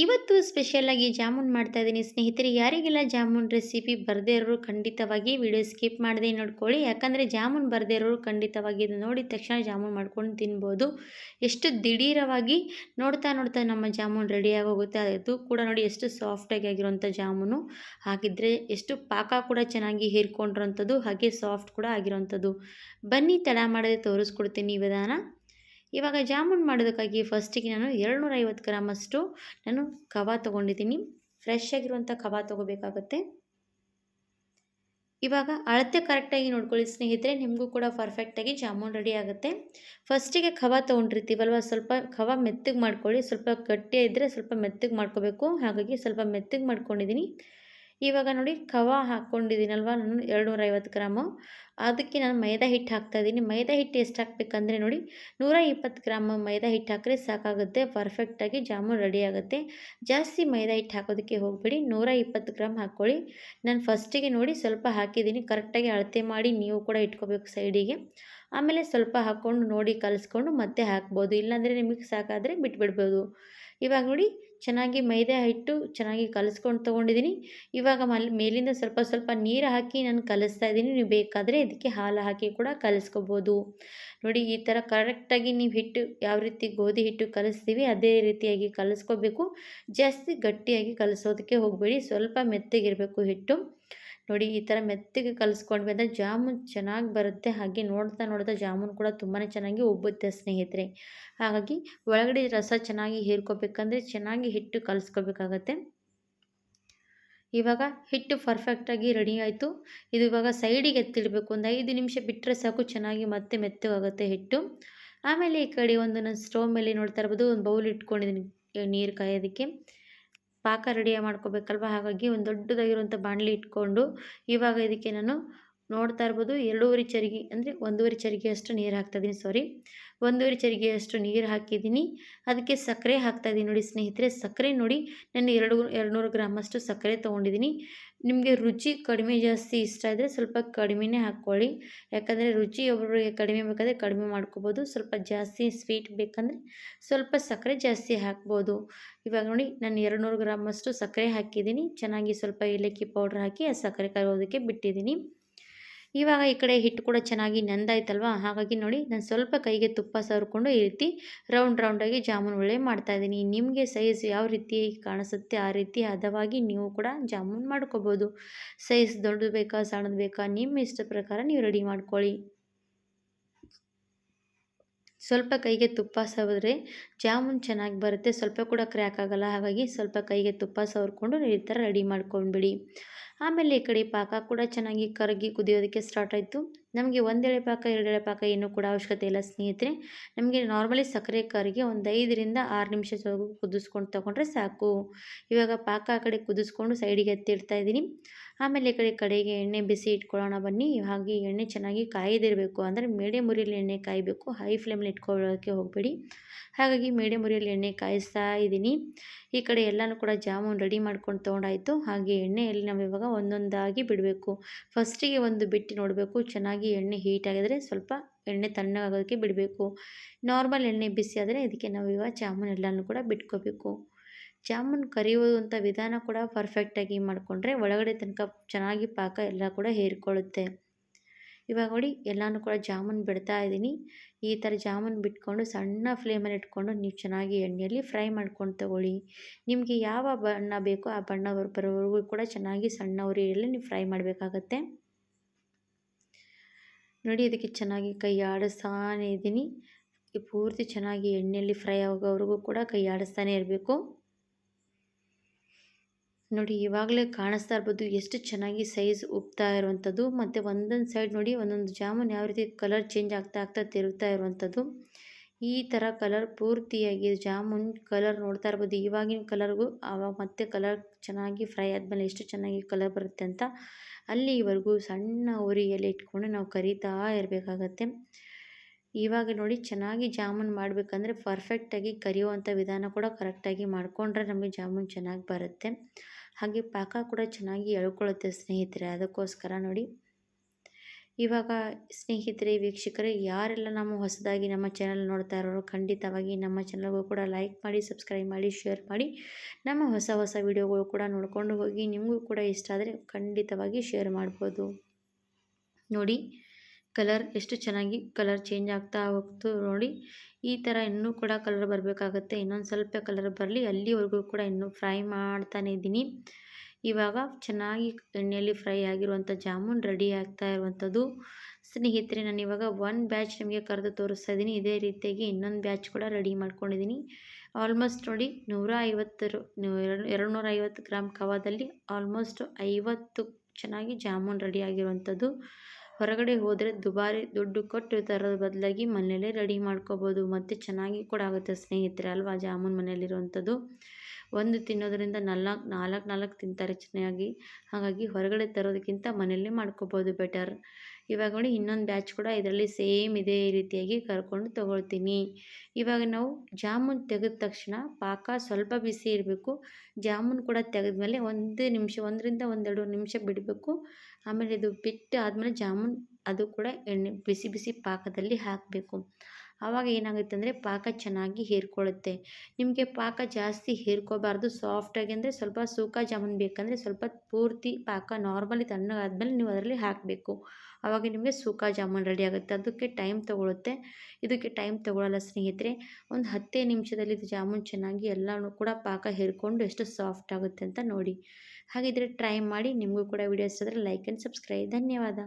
ಇವತ್ತು ಸ್ಪೆಷಲಾಗಿ ಜಾಮೂನ್ ಮಾಡ್ತಾ ಇದ್ದೀನಿ. ಸ್ನೇಹಿತರೆ, ಯಾರಿಗೆಲ್ಲ ಜಾಮೂನ್ ರೆಸಿಪಿ ಬರದೇ ಇರೋರು ಖಂಡಿತವಾಗಿ ವಿಡಿಯೋ ಸ್ಕಿಪ್ ಮಾಡದೆ ನೋಡ್ಕೊಳ್ಳಿ. ಯಾಕಂದರೆ ಜಾಮೂನ್ ಬರದೇ ಇರೋರು ಖಂಡಿತವಾಗಿ ಇದು ನೋಡಿದ ತಕ್ಷಣ ಜಾಮೂನ್ ಮಾಡ್ಕೊಂಡು ತಿನ್ಬೋದು. ಎಷ್ಟು ದಿಢೀರವಾಗಿ ನೋಡ್ತಾ ನೋಡ್ತಾ ನಮ್ಮ ಜಾಮೂನ್ ರೆಡಿಯಾಗಿ ಹೋಗುತ್ತೆ ಅದು ಕೂಡ ನೋಡಿ ಎಷ್ಟು ಸಾಫ್ಟಾಗಿ ಆಗಿರೋಂಥ ಜಾಮೂನು. ಹಾಗಿದ್ರೆ ಎಷ್ಟು ಪಾಕ ಕೂಡ ಚೆನ್ನಾಗಿ ಹೀರ್ಕೊಂಡಿರೋಂಥದ್ದು ಹಾಗೆ ಸಾಫ್ಟ್ ಕೂಡ ಆಗಿರೋಂಥದ್ದು ಬನ್ನಿ, ತಡ ಮಾಡದೆ ತೋರಿಸ್ಕೊಡ್ತೀನಿ ವಿಧಾನ. ಇವಾಗ ಜಾಮೂನ್ ಮಾಡೋದಕ್ಕಾಗಿ ಫಸ್ಟಿಗೆ ನಾನು ಎರಡುನೂರ ಐವತ್ತು ಗ್ರಾಮಷ್ಟು ನಾನು ಕಬಾ ತೊಗೊಂಡಿದ್ದೀನಿ. ಫ್ರೆಶ್ ಆಗಿರುವಂಥ ಕಬಾ ತೊಗೋಬೇಕಾಗತ್ತೆ. ಇವಾಗ ಅಳತೆ ಕರೆಕ್ಟಾಗಿ ನೋಡ್ಕೊಳ್ಳಿ ಸ್ನೇಹಿತರೆ, ನಿಮಗೂ ಕೂಡ ಪರ್ಫೆಕ್ಟಾಗಿ ಜಾಮೂನ್ ರೆಡಿ ಆಗುತ್ತೆ. ಫಸ್ಟಿಗೆ ಖವ ತೊಗೊಂಡಿರ್ತೀವಲ್ವ, ಸ್ವಲ್ಪ ಖವ ಮೆತ್ತಗೆ ಮಾಡ್ಕೊಳ್ಳಿ. ಸ್ವಲ್ಪ ಗಟ್ಟಿ ಇದ್ದರೆ ಸ್ವಲ್ಪ ಮೆತ್ತಗೆ ಮಾಡ್ಕೋಬೇಕು. ಹಾಗಾಗಿ ಸ್ವಲ್ಪ ಮೆತ್ತಗೆ ಮಾಡ್ಕೊಂಡಿದ್ದೀನಿ. ಇವಾಗ ನೋಡಿ ಕವಾ ಹಾಕ್ಕೊಂಡಿದ್ದೀನಲ್ವ ನಾನು ಎರಡು ನೂರ ಐವತ್ತು ಗ್ರಾಮು. ಅದಕ್ಕೆ ನಾನು ಮೈದಾ ಹಿಟ್ಟು ಹಾಕ್ತಾಯಿದ್ದೀನಿ ಮೈದಾ ಹಿಟ್ಟು ಎಷ್ಟು ಹಾಕ್ಬೇಕಂದ್ರೆ ನೋಡಿ ನೂರ ಇಪ್ಪತ್ತು ಗ್ರಾಮ್ ಮೈದಾ ಹಿಟ್ಟು ಹಾಕಿದ್ರೆ ಸಾಕಾಗುತ್ತೆ. ಪರ್ಫೆಕ್ಟಾಗಿ ಜಾಮೂನ್ ರೆಡಿ ಆಗುತ್ತೆ. ಜಾಸ್ತಿ ಮೈದಾ ಹಿಟ್ಟು ಹಾಕೋದಕ್ಕೆ ಹೋಗಬೇಡಿ. ನೂರ ಇಪ್ಪತ್ತು ಗ್ರಾಮ್ ಹಾಕ್ಕೊಳ್ಳಿ. ನಾನು ಫಸ್ಟಿಗೆ ನೋಡಿ ಸ್ವಲ್ಪ ಹಾಕಿದ್ದೀನಿ. ಕರೆಕ್ಟಾಗಿ ಅಳತೆ ಮಾಡಿ ನೀವು ಕೂಡ ಇಟ್ಕೋಬೇಕು ಸೈಡಿಗೆ ಆಮೇಲೆ ಸ್ವಲ್ಪ ಹಾಕ್ಕೊಂಡು ನೋಡಿ ಕಲಿಸ್ಕೊಂಡು ಮತ್ತೆ ಹಾಕ್ಬೋದು. ಇಲ್ಲಾಂದರೆ ನಿಮಗೆ ಸಾಕಾದರೆ ಬಿಟ್ಬಿಡ್ಬೋದು. ಇವಾಗ ನೋಡಿ ಚೆನ್ನಾಗಿ ಮೈದಾ ಹಿಟ್ಟು ಚೆನ್ನಾಗಿ ಕಲಸ್ಕೊಂಡು ತೊಗೊಂಡಿದ್ದೀನಿ ಇವಾಗ ಮಲ್, ಮೇಲಿಂದ ಸ್ವಲ್ಪ ಸ್ವಲ್ಪ ನೀರು ಹಾಕಿ ನಾನು ಕಲಿಸ್ತಾ ಇದ್ದೀನಿ ನೀವು ಬೇಕಾದರೆ ಇದಕ್ಕೆ ಹಾಲು ಹಾಕಿ ಕೂಡ ಕಲಿಸ್ಕೋಬೋದು. ನೋಡಿ ಈ ಥರ ಕರೆಕ್ಟಾಗಿ ನೀವು ಹಿಟ್ಟು ಯಾವ ರೀತಿ ಗೋಧಿ ಹಿಟ್ಟು ಕಲಿಸ್ತೀವಿ ಅದೇ ರೀತಿಯಾಗಿ ಕಲಿಸ್ಕೋಬೇಕು. ಜಾಸ್ತಿ ಗಟ್ಟಿಯಾಗಿ ಕಲಿಸೋದಕ್ಕೆ ಹೋಗಬೇಡಿ. ಸ್ವಲ್ಪ ಮೆತ್ತಗಿರಬೇಕು ಹಿಟ್ಟು. ನೋಡಿ, ಈ ಥರ ಮೆತ್ತಗೆ ಕಲಿಸ್ಕೊಂಡ್ವಿ ಅಂದರೆ ಜಾಮೂನ್ ಚೆನ್ನಾಗಿ ಬರುತ್ತೆ. ಹಾಗೆ ನೋಡ್ತಾ ನೋಡ್ತಾ ಜಾಮೂನ್ ಕೂಡ ತುಂಬಾ ಚೆನ್ನಾಗಿ ಉಬ್ಬುತ್ತೆ ಸ್ನೇಹಿತರೆ. ಹಾಗಾಗಿ ಒಳಗಡೆ ರಸ ಚೆನ್ನಾಗಿ ಹೀರ್ಕೋಬೇಕಂದ್ರೆ ಚೆನ್ನಾಗಿ ಹಿಟ್ಟು ಕಲಿಸ್ಕೋಬೇಕಾಗತ್ತೆ. ಇವಾಗ ಹಿಟ್ಟು ಪರ್ಫೆಕ್ಟಾಗಿ ರೆಡಿ ಆಯಿತು. ಇದು ಇವಾಗ ಸೈಡಿಗೆ ಎತ್ತಿಡಬೇಕು. ಒಂದು ಐದು ನಿಮಿಷ ಬಿಟ್ಟರೆ ಸಾಕು ಚೆನ್ನಾಗಿ ಮತ್ತೆ ಮೆತ್ತಗಾಗುತ್ತೆ ಹಿಟ್ಟು. ಆಮೇಲೆ ಈ ಕಡೆ ಒಂದು ನಾನು ಸ್ಟವ್ ಮೇಲೆ ನೋಡ್ತಾ ಇರ್ಬೋದು. ಒಂದು ಬೌಲ್ ಇಟ್ಕೊಂಡಿದ್ದೀನಿ ನೀರು ಕಾಯೋದಕ್ಕೆ. ಪಾಕ ರೆಡಿ ಮಾಡ್ಕೋಬೇಕಲ್ವ? ಹಾಗಾಗಿ ಒಂದು ದೊಡ್ಡದಾಗಿರುವಂಥ ಬಾಣಲಿ ಇಟ್ಕೊಂಡು ಇವಾಗ ಇದಕ್ಕೆ ನಾನು ನೋಡ್ತಾ ಇರ್ಬೋದು ಎರಡೂವರೆ ಚರಿಗೆ, ಅಂದರೆ ಒಂದೂವರೆ ಚರಿಗೆಯಷ್ಟು ನೀರು ಹಾಕ್ತಾಯಿದ್ದೀನಿ ಸಾರಿ ಒಂದೂವರೆ ಚರಿಗೆಯಷ್ಟು ನೀರು ಹಾಕಿದ್ದೀನಿ. ಅದಕ್ಕೆ ಸಕ್ಕರೆ ಹಾಕ್ತಾಯಿದ್ದೀನಿ ನೋಡಿ ಸ್ನೇಹಿತರೆ. ಸಕ್ಕರೆ ನೋಡಿ ನಾನು ಎರಡು, ಎರಡುನೂರು ಗ್ರಾಮಷ್ಟು ಸಕ್ಕರೆ ತೊಗೊಂಡಿದ್ದೀನಿ. ನಿಮಗೆ ರುಚಿ ಕಡಿಮೆ ಜಾಸ್ತಿ ಇಷ್ಟ ಇದ್ದರೆ ಸ್ವಲ್ಪ ಕಡಿಮೆನೇ ಹಾಕ್ಕೊಳ್ಳಿ. ಯಾಕಂದರೆ ರುಚಿ ಒಬ್ಬರಿಗೆ ಕಡಿಮೆ ಬೇಕಾದರೆ ಕಡಿಮೆ ಮಾಡ್ಕೋಬೋದು. ಸ್ವಲ್ಪ ಜಾಸ್ತಿ ಸ್ವೀಟ್ ಬೇಕಂದರೆ ಸ್ವಲ್ಪ ಸಕ್ಕರೆ ಜಾಸ್ತಿ ಹಾಕ್ಬೋದು. ಇವಾಗ ನೋಡಿ ನಾನು ಎರಡುನೂರು ಗ್ರಾಮಷ್ಟು ಸಕ್ಕರೆ ಹಾಕಿದ್ದೀನಿ. ಚೆನ್ನಾಗಿ ಸ್ವಲ್ಪ ಏಲಕ್ಕಿ ಪೌಡ್ರ್ ಹಾಕಿ ಆ ಸಕ್ಕರೆ ಕರೋದಕ್ಕೆ ಬಿಟ್ಟಿದ್ದೀನಿ. ಇವಾಗ ಈ ಕಡೆ ಹಿಟ್ಟು ಕೂಡ ಚೆನ್ನಾಗಿ ನೆಂದಾಯ್ತಲ್ವ? ಹಾಗಾಗಿ ನೋಡಿ, ನಾನು ಸ್ವಲ್ಪ ಕೈಗೆ ತುಪ್ಪ ಸವರ್ಕೊಂಡು ಈ ರೀತಿ ರೌಂಡ್ ರೌಂಡಾಗಿ ಜಾಮೂನ್ ಒಳ್ಳೆ ಮಾಡ್ತಾಯಿದ್ದೀನಿ ನಿಮಗೆ ಸೈಜ್ ಯಾವ ರೀತಿ ಕಾಣಿಸುತ್ತೆ ಆ ರೀತಿ ಹದವಾಗಿ ನೀವು ಕೂಡ ಜಾಮೂನ್ ಮಾಡ್ಕೋಬೋದು. ಸೈಜ್ ದೊಡ್ಡದು ಬೇಕಾ, ಸಣ್ಣದು ಬೇಕಾ, ನಿಮ್ಮ ಇಷ್ಟ ಪ್ರಕಾರ ನೀವು ರೆಡಿ ಮಾಡ್ಕೊಳ್ಳಿ. ಸ್ವಲ್ಪ ಕೈಗೆ ತುಪ್ಪ ಸವಿದ್ರೆ ಜಾಮೂನ್ ಚೆನ್ನಾಗಿ ಬರುತ್ತೆ. ಸ್ವಲ್ಪ ಕೂಡ ಕ್ರ್ಯಾಕ್ ಆಗೋಲ್ಲ. ಹಾಗಾಗಿ ಸ್ವಲ್ಪ ಕೈಗೆ ತುಪ್ಪ ಸವರ್ಕೊಂಡು ಈ ಥರ ರೆಡಿ ಮಾಡ್ಕೊಂಡ್ಬಿಡಿ. ಆಮೇಲೆ ಈ ಕಡೆ ಪಾಕ ಕೂಡ ಚೆನ್ನಾಗಿ ಕರಗಿ ಕುದಿಯೋದಕ್ಕೆ ಸ್ಟಾರ್ಟ್ ಆಯಿತು. ನಮಗೆ ಒಂದೆಳೆ ಪಾಕ, ಎರಡೆಳೆ ಪಾಕ ಏನು ಕೂಡ ಅವಶ್ಯಕತೆ ಇಲ್ಲ ಸ್ನೇಹಿತರೆ. ನಮಗೆ ನಾರ್ಮಲಿ ಸಕ್ಕರೆ ಕರಿಗೆ ಒಂದು ಐದರಿಂದ ಆರು ನಿಮಿಷದವರೆಗೂ ಕುದಿಸ್ಕೊಂಡು ತೊಗೊಂಡ್ರೆ ಸಾಕು. ಇವಾಗ ಪಾಕ ಆ ಕಡೆ ಕುದಿಸ್ಕೊಂಡು ಸೈಡಿಗೆ ಎತ್ತಿಡ್ತಾ ಇದ್ದೀನಿ. ಆಮೇಲೆ ಈ ಕಡೆ ಕಡೆಗೆ ಎಣ್ಣೆ ಬಿಸಿ ಇಟ್ಕೊಳ್ಳೋಣ ಬನ್ನಿ. ಹಾಗೆ ಎಣ್ಣೆ ಚೆನ್ನಾಗಿ ಕಾಯ್ದಿರಬೇಕು. ಅಂದರೆ ಮೀಡಿಯಮ್ ಉರಿಯಲ್ಲಿ ಎಣ್ಣೆ ಕಾಯಬೇಕು. ಹೈ ಫ್ಲೇಮಲ್ಲಿ ಇಟ್ಕೊಳ್ಳೋಕ್ಕೆ ಹೋಗಬೇಡಿ. ಹಾಗಾಗಿ ಮೀಡಿಯಮ್ ಉರಿಯಲ್ಲಿ ಎಣ್ಣೆ ಕಾಯಿಸ್ತಾ ಇದ್ದೀನಿ. ಈ ಕಡೆ ಎಲ್ಲನೂ ಕೂಡ ಜಾಮೂನ್ ರೆಡಿ ಮಾಡ್ಕೊಂಡು ತೊಗೊಂಡಾಯಿತು. ಹಾಗೆ ಎಣ್ಣೆಯಲ್ಲಿ ನಾವು ಇವಾಗ ಒಂದೊಂದಾಗಿ ಬಿಡಬೇಕು. ಫಸ್ಟಿಗೆ ಒಂದು ಬಿಟ್ಟು ನೋಡಬೇಕು. ಚೆನ್ನಾಗಿ ಎಣ್ಣೆ ಹೀಟ್ ಆಗಿದ್ರೆ ಸ್ವಲ್ಪ ಎಣ್ಣೆ ತಣ್ಣಗಾಗೋದಕ್ಕೆ ಬಿಡಬೇಕು. ನಾರ್ಮಲ್ ಎಣ್ಣೆ ಬಿಸಿ ಆದರೆ ಇದಕ್ಕೆ ನಾವು ಇವಾಗ ಜಾಮೂನ್ ಎಲ್ಲನೂ ಕೂಡ ಬಿಟ್ಕೋಬೇಕು. ಜಾಮೂನ್ ಕರಿಯುವಂಥ ವಿಧಾನ ಕೂಡ ಪರ್ಫೆಕ್ಟಾಗಿ ಮಾಡಿಕೊಂಡ್ರೆ ಒಳಗಡೆ ತನಕ ಚೆನ್ನಾಗಿ ಪಾಕ ಎಲ್ಲ ಕೂಡ ಹೇರಿಕೊಳ್ಳುತ್ತೆ. ಇವಾಗ ನೋಡಿ, ಎಲ್ಲನೂ ಕೂಡ ಜಾಮೂನ್ ಬಿಡ್ತಾ ಇದ್ದೀನಿ. ಈ ಥರ ಜಾಮೂನ್ ಬಿಟ್ಕೊಂಡು ಸಣ್ಣ ಫ್ಲೇಮಲ್ಲಿ ಇಟ್ಕೊಂಡು ನೀವು ಚೆನ್ನಾಗಿ ಎಣ್ಣೆಯಲ್ಲಿ ಫ್ರೈ ಮಾಡ್ಕೊಂಡು ತಗೊಳ್ಳಿ. ನಿಮಗೆ ಯಾವ ಬಣ್ಣ ಬೇಕೋ ಆ ಬಣ್ಣ ಬರೋವರೆಗೂ ಕೂಡ ಚೆನ್ನಾಗಿ ಸಣ್ಣ ಉರಿಯಲ್ಲಿ ನೀವು ಫ್ರೈ ಮಾಡಬೇಕಾಗತ್ತೆ. ನೋಡಿ ಅದಕ್ಕೆ ಚೆನ್ನಾಗಿ ಕೈ ಆಡಿಸ್ತಾನೇ ಇದ್ದೀನಿ. ಪೂರ್ತಿ ಚೆನ್ನಾಗಿ ಎಣ್ಣೆಯಲ್ಲಿ ಫ್ರೈ ಆಗೋವರೆಗೂ ಕೂಡ ಕೈ ಆಡಿಸ್ತಾನೆ ಇರಬೇಕು. ನೋಡಿ, ಇವಾಗಲೇ ಕಾಣಿಸ್ತಾ ಇರ್ಬೋದು ಎಷ್ಟು ಚೆನ್ನಾಗಿ ಸೈಜ್ ಉಪ್ತಾ ಇರುವಂಥದ್ದು. ಮತ್ತು ಒಂದೊಂದು ಸೈಡ್ ನೋಡಿ, ಒಂದೊಂದು ಜಾಮೂನ್ ಯಾವ ರೀತಿ ಕಲರ್ ಚೇಂಜ್ ಆಗ್ತಾ ಆಗ್ತಾ ತಿರುಗ್ತಾ ಇರುವಂಥದ್ದು. ಈ ಥರ ಕಲರ್ ಪೂರ್ತಿಯಾಗಿ ಜಾಮೂನ್ ಕಲರ್ ನೋಡ್ತಾ ಇರ್ಬೋದು. ಇವಾಗಿನ ಕಲರ್ಗೂ ಆವಾಗ ಮತ್ತೆ ಕಲರ್ ಚೆನ್ನಾಗಿ ಫ್ರೈ ಆದಮೇಲೆ ಎಷ್ಟು ಚೆನ್ನಾಗಿ ಕಲರ್ ಬರುತ್ತೆ ಅಂತ ಅಲ್ಲಿವರೆಗೂ ಸಣ್ಣ ಉರಿಯಲ್ಲಿ ಇಟ್ಕೊಂಡು ನಾವು ಕರಿತಾ ಇರಬೇಕಾಗತ್ತೆ. ಇವಾಗ ನೋಡಿ ಚೆನ್ನಾಗಿ ಜಾಮೂನ್ ಮಾಡಬೇಕಂದ್ರೆ ಪರ್ಫೆಕ್ಟಾಗಿ ಕರಿಯುವಂಥ ವಿಧಾನ ಕೂಡ ಕರೆಕ್ಟಾಗಿ ಮಾಡಿಕೊಂಡ್ರೆ ನಮಗೆ ಜಾಮೂನ್ ಚೆನ್ನಾಗಿ ಬರುತ್ತೆ. ಹಾಗೆ ಪಾಕ ಕೂಡ ಚೆನ್ನಾಗಿ ಎಳ್ಕೊಳ್ಳುತ್ತೆ ಸ್ನೇಹಿತರೆ, ಅದಕ್ಕೋಸ್ಕರ ನೋಡಿ. ಇವಾಗ ಸ್ನೇಹಿತರೆ, ವೀಕ್ಷಕರೇ, ಯಾರೆಲ್ಲ ನಮ್ಮ ಹೊಸದಾಗಿ ನಮ್ಮ ಚಾನಲ್ ನೋಡ್ತಾ ಇರೋರು, ಖಂಡಿತವಾಗಿ ನಮ್ಮ ಚಾನಲ್ಗೂ ಕೂಡ ಲೈಕ್ ಮಾಡಿ ಸಬ್ಸ್ಕ್ರೈಬ್ ಮಾಡಿ ಶೇರ್ ಮಾಡಿ, ನಮ್ಮ ಹೊಸ ಹೊಸ ವಿಡಿಯೋಗಳು ಕೂಡ ನೋಡಿಕೊಂಡು ಹೋಗಿ ನಿಮಗೂ ಕೂಡ ಇಷ್ಟ ಆದರೆ ಖಂಡಿತವಾಗಿ ಶೇರ್ ಮಾಡ್ಬೋದು. ನೋಡಿ. ಕಲರ್ ಎಷ್ಟು ಚೆನ್ನಾಗಿ ಕಲರ್ ಚೇಂಜ್ ಆಗ್ತಾ ಹೋಗ್ತು ನೋಡಿ, ಈ ಥರ ಇನ್ನೂ ಕೂಡ ಕಲರ್ ಬರಬೇಕಾಗತ್ತೆ. ಇನ್ನೊಂದು ಸ್ವಲ್ಪ ಕಲರ್ ಬರಲಿ, ಅಲ್ಲಿವರೆಗೂ ಕೂಡ ಇನ್ನೂ ಫ್ರೈ ಮಾಡ್ತಾನೆ ಇದ್ದೀನಿ. ಇವಾಗ ಚೆನ್ನಾಗಿ ಎಣ್ಣೆಯಲ್ಲಿ ಫ್ರೈ ಆಗಿರುವಂಥ ಜಾಮೂನ್ ರೆಡಿ ಆಗ್ತಾ ಇರುವಂಥದ್ದು. ಸ್ನೇಹಿತರೆ, ನಾನು ಇವಾಗ ಒನ್ ಬ್ಯಾಚ್ ನಿಮಗೆ ಕರೆದು ತೋರಿಸ್ತಾ ಇದ್ದೀನಿ. ಇದೇ ರೀತಿಯಾಗಿ ಇನ್ನೊಂದು ಬ್ಯಾಚ್ ಕೂಡ ರೆಡಿ ಮಾಡ್ಕೊಂಡಿದ್ದೀನಿ. ಆಲ್ಮೋಸ್ಟ್ ನೋಡಿ ನೂರ ಐವತ್ತರ ಎರಡು ನೂರ ಐವತ್ತು ಗ್ರಾಮ್ ಕವಾದಲ್ಲಿ ಆಲ್ಮೋಸ್ಟ್ ಐವತ್ತು ಚೆನ್ನಾಗಿ ಜಾಮೂನ್ ರೆಡಿ ಆಗಿರುವಂಥದ್ದು. ಹೊರಗಡೆ ಹೋದರೆ ದುಬಾರಿ ದುಡ್ಡು ಕೊಟ್ಟು ತರೋದ್ರ ಬದಲಾಗಿ ಮನೆಯಲ್ಲೇ ರೆಡಿ ಮಾಡ್ಕೋಬೋದು. ಮತ್ತು ಚೆನ್ನಾಗಿ ಕೂಡ ಆಗುತ್ತೆ ಸ್ನೇಹಿತರೆ, ಅಲ್ವಾ? ಜಾಮೂನ್ ಮನೆಯಲ್ಲಿರುವಂಥದ್ದು. ಒಂದು ತಿನ್ನೋದ್ರಿಂದ ನಾಲ್ಕು ನಾಲ್ಕು ನಾಲ್ಕು ತಿಂತಾರೆ ಚೆನ್ನಾಗಿ. ಹಾಗಾಗಿ ಹೊರಗಡೆ ತರೋದಕ್ಕಿಂತ ಮನೆಯಲ್ಲೇ ಮಾಡ್ಕೋಬೋದು ಬೆಟರ್ ಇವಾಗ ನೋಡಿ ಇನ್ನೊಂದು ಬ್ಯಾಚ್ ಕೂಡ ಇದರಲ್ಲಿ ಸೇಮ್ ಇದೇ ರೀತಿಯಾಗಿ ಕರ್ಕೊಂಡು ತೊಗೊಳ್ತೀನಿ. ಇವಾಗ ನಾವು ಜಾಮೂನ್ ತೆಗೆದ ತಕ್ಷಣ ಪಾಕ ಸ್ವಲ್ಪ ಬಿಸಿ ಇರಬೇಕು. ಜಾಮೂನ್ ಕೂಡ ತೆಗೆದ್ಮೇಲೆ ಒಂದು ನಿಮಿಷ, ಒಂದರಿಂದ ಒಂದೆರಡು ನಿಮಿಷ ಬಿಡಬೇಕು. ಆಮೇಲೆ ಇದು ಬಿಟ್ಟು ಆದಮೇಲೆ ಜಾಮೂನ್ ಅದು ಕೂಡ ಎಣ್ಣೆ, ಬಿಸಿ ಬಿಸಿ ಪಾಕದಲ್ಲಿ ಹಾಕಬೇಕು. ಆವಾಗ ಏನಾಗುತ್ತೆ ಅಂದರೆ ಪಾಕ ಚೆನ್ನಾಗಿ ಹೇರ್ಕೊಳ್ಳುತ್ತೆ. ನಿಮಗೆ ಪಾಕ ಜಾಸ್ತಿ ಹೀರ್ಕೋಬಾರ್ದು ಸಾಫ್ಟಾಗಿ ಅಂದರೆ ಸ್ವಲ್ಪ ಸೂಕ ಜಾಮೂನ್ ಬೇಕಂದರೆ ಸ್ವಲ್ಪ ಪೂರ್ತಿ ಪಾಕ ನಾರ್ಮಲಿ ತಣ್ಣಗಾದ್ಮೇಲೆ ನೀವು ಅದರಲ್ಲಿ ಹಾಕಬೇಕು. ಆವಾಗ ನಿಮಗೆ ಸೂಕ ಜಾಮೂನ್ ರೆಡಿ ಆಗುತ್ತೆ. ಅದಕ್ಕೆ ಟೈಮ್ ತೊಗೊಳುತ್ತೆ. ಇದಕ್ಕೆ ಟೈಮ್ ತೊಗೊಳ್ಳಲ್ಲ ಸ್ನೇಹಿತರೆ, ಒಂದು ಹತ್ತೇ ನಿಮಿಷದಲ್ಲಿ ಇದು ಜಾಮೂನ್ ಚೆನ್ನಾಗಿ ಎಲ್ಲನೂ ಕೂಡ ಪಾಕ ಹೇರ್ಕೊಂಡು ಎಷ್ಟು ಸಾಫ್ಟ್ ಆಗುತ್ತೆ ಅಂತ ನೋಡಿ. ಹಾಗಿದ್ರೆ ಟ್ರೈ ಮಾಡಿ, ನಿಮಗೂ ಕೂಡ ವಿಡಿಯೋಸ್ ಆದರೆ ಲೈಕ್ ಆ್ಯಂಡ್ ಸಬ್ಸ್ಕ್ರೈಬ್ ಧನ್ಯವಾದ.